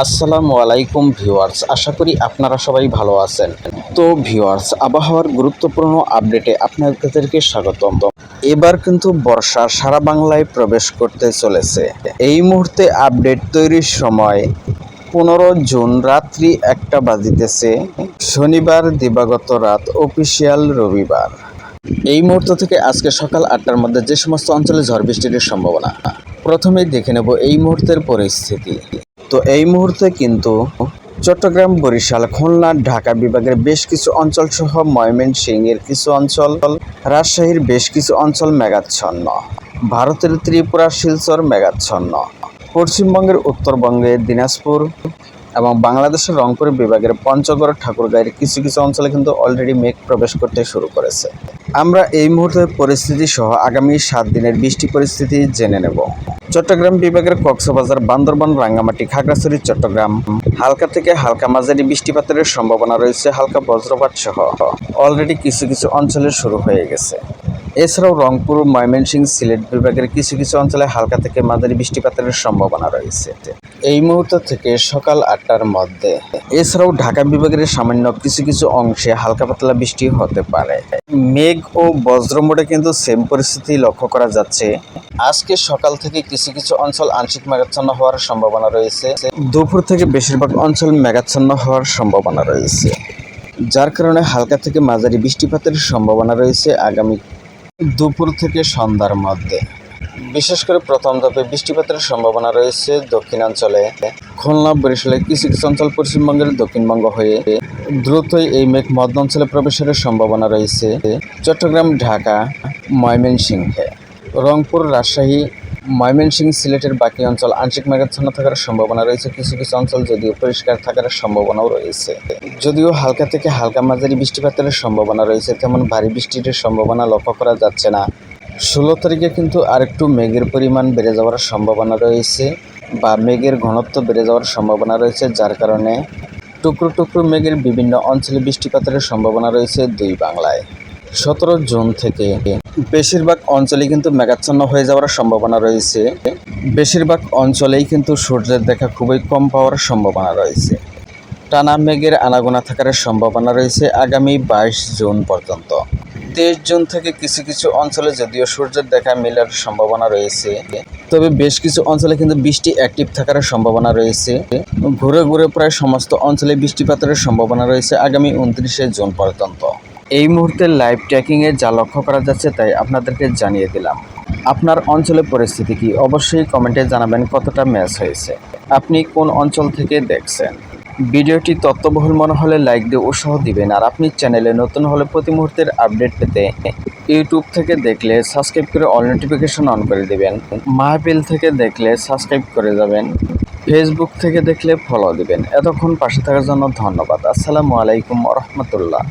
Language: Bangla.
আসসালামু আলাইকুম ভিউয়ার্স, আশা করি আপনারা সবাই ভালো আছেন। তো ভিউয়ার্স, আবহাওয়ার গুরুত্বপূর্ণ আপডেটে আপনাদেরকে স্বাগতম। এবার কিন্তু বর্ষা সারা বাংলায় প্রবেশ করতে চলেছে। এই মুহূর্তে আপডেট তৈরির সময় পনেরো জুন রাত্রি একটা বাজিতেছে, শনিবার দিবাগত রাত, অফিসিয়াল রবিবার। এই মুহূর্ত থেকে আজকে সকাল আটটার মধ্যে যে সমস্ত অঞ্চলে ঝড় বৃষ্টির সম্ভাবনা, প্রথমেই দেখে নেব এই মুহূর্তের পরিস্থিতি। তো এই মুহূর্তে কিন্তু চট্টগ্রাম, বরিশাল, খুলনা, ঢাকা বিভাগের বেশ কিছু অঞ্চল সহ ময়মনসিংহের কিছু অঞ্চল, রাজশাহীর বেশ কিছু অঞ্চল মেঘাচ্ছন্ন, ভারতের ত্রিপুরা, শিলচর মেঘাচ্ছন্ন, পশ্চিমবঙ্গের উত্তরবঙ্গের দিনাজপুর এবং বাংলাদেশের রংপুর বিভাগের পঞ্চগড়, ঠাকুরগাঁয়ের কিছু কিছু অঞ্চলে কিন্তু অলরেডি মেঘ প্রবেশ করতে শুরু করেছে। আমরা এই মুহূর্তে পরিস্থিতি সহ আগামী সাত দিনের বৃষ্টি পরিস্থিতি জেনে নেব। চট্টগ্রাম বিভাগের কক্সবাজার, বান্দরবান, রাঙ্গামাটি, খাগড়াছড়ি, চট্টগ্রাম। হালকা থেকে হালকা মাঝারি বৃষ্টিপাতের সম্ভাবনা রয়েছে হালকা বজ্রপাত সহ। অলরেডি কিছু কিছু অঞ্চলে শুরু হয়ে গেছে। এছাড়াও রংপুর, ময়মনসিংহ, সিলেট বিভাগের কিছু কিছু অঞ্চলে হালকা থেকে মাঝারি বৃষ্টিপাতের সম্ভাবনা রয়েছে। এই মুহূর্ত থেকে সকাল আটটার মধ্যে। এছাড়াও ঢাকা বিভাগের সামান্য কিছু কিছু অংশে হালকা পাতলা বৃষ্টি হতে পারে। মেঘ ও বজ্রমোড়ে কিন্তু সেম পরিস্থিতি লক্ষ্য করা যাচ্ছে। আজকে সকাল থেকে কিছু কিছু অঞ্চল আংশিক মেঘাচ্ছন্ন হওয়ার সম্ভাবনা রয়েছে। দুপুর থেকে বেশিরভাগ অঞ্চল মেঘাচ্ছন্ন হওয়ার সম্ভাবনা রয়েছে। যার কারণে হালকা থেকে মাঝারি বৃষ্টিপাতের সম্ভাবনা রয়েছে আগামী দুপুর থেকে সন্ধ্যার মধ্যে। বিশেষ করে প্রথম ধাপে বৃষ্টিপাতের সম্ভাবনা রয়েছে দক্ষিণাঞ্চলে। খুলনা বরিশালের কিছু কিছু অঞ্চল পশ্চিমবঙ্গের দক্ষিণবঙ্গ হয়ে দ্রুতই এই মেঘ মধ্য অঞ্চলে প্রবেশের সম্ভাবনা রয়েছে। চট্টগ্রাম, ঢাকা, ময়মনসিংহে। রংপুর, রাজশাহী, ময়মনসিংহ সিলেটের বাকি অঞ্চল আংশিক মেঘাচ্ছন্ন থাকার সম্ভাবনা রয়েছে। কিছু কিছু অঞ্চল যদিও পরিষ্কার থাকার সম্ভাবনাও রয়েছে। যদিও হালকা থেকে হালকা মাঝারি বৃষ্টিপাতের সম্ভাবনা রয়েছে, তেমন ভারী বৃষ্টির সম্ভাবনা লক্ষ্য করা যাচ্ছে না। ষোলো তারিখে কিন্তু আরেকটু মেঘের পরিমাণ বেড়ে যাওয়ার সম্ভাবনা রয়েছে বা মেঘের ঘনত্ব বেড়ে যাওয়ার সম্ভাবনা রয়েছে, যার কারণে টুকরো টুকরো মেঘের বিভিন্ন অঞ্চলে বৃষ্টিপাতের সম্ভাবনা রয়েছে দুই বাংলায়। সতেরো জুন থেকে বেশিরভাগ অঞ্চলেই কিন্তু মেঘাচ্ছন্ন হয়ে যাওয়ার সম্ভাবনা রয়েছে। বেশিরভাগ অঞ্চলেই কিন্তু সূর্যের দেখা খুবই কম পাওয়ার সম্ভাবনা রয়েছে। টানা মেঘের আনাগোনা থাকার সম্ভাবনা রয়েছে আগামী বাইশ জুন পর্যন্ত। তেইশ জুন থেকে কিছু কিছু অঞ্চলে যদিও সূর্যের দেখা মেলার সম্ভাবনা রয়েছে, তবে বেশ কিছু অঞ্চলে কিন্তু বৃষ্টি অ্যাক্টিভ থাকার সম্ভাবনা রয়েছে। ঘুরে ঘুরে প্রায় সমস্ত অঞ্চলে বৃষ্টিপাতের সম্ভাবনা রয়েছে আগামী উনত্রিশে জুন পর্যন্ত। এই মুহূর্তে লাইভ ট্র্যাকিংয়ে যা লক্ষ্য করা যাচ্ছে তাই আপনাদেরকে জানিয়ে দিলাম। আপনার অঞ্চলে পরিস্থিতি কি? অবশ্যই কমেন্টে জানাবেন কতটা ম্যাচ হয়েছে। আপনি কোন অঞ্চল থেকে দেখছেন? ভিডিওটি তত্ত্ববহুল মনে হলে লাইক দিয়ে উৎসাহ দিবেন। আর আপনি চ্যানেলে নতুন হলে প্রতি মুহূর্তের আপডেট পেতে ইউটিউব থেকে দেখলে সাবস্ক্রাইব করে অল নোটিফিকেশন অন করে দিবেন। মাহবিল থেকে দেখলে সাবস্ক্রাইব করে যাবেন। ফেসবুক থেকে দেখলে ফলো দিবেন। এতক্ষণ পাশে থাকার জন্য ধন্যবাদ। আসসালামু আলাইকুম রহমতুল্লাহ।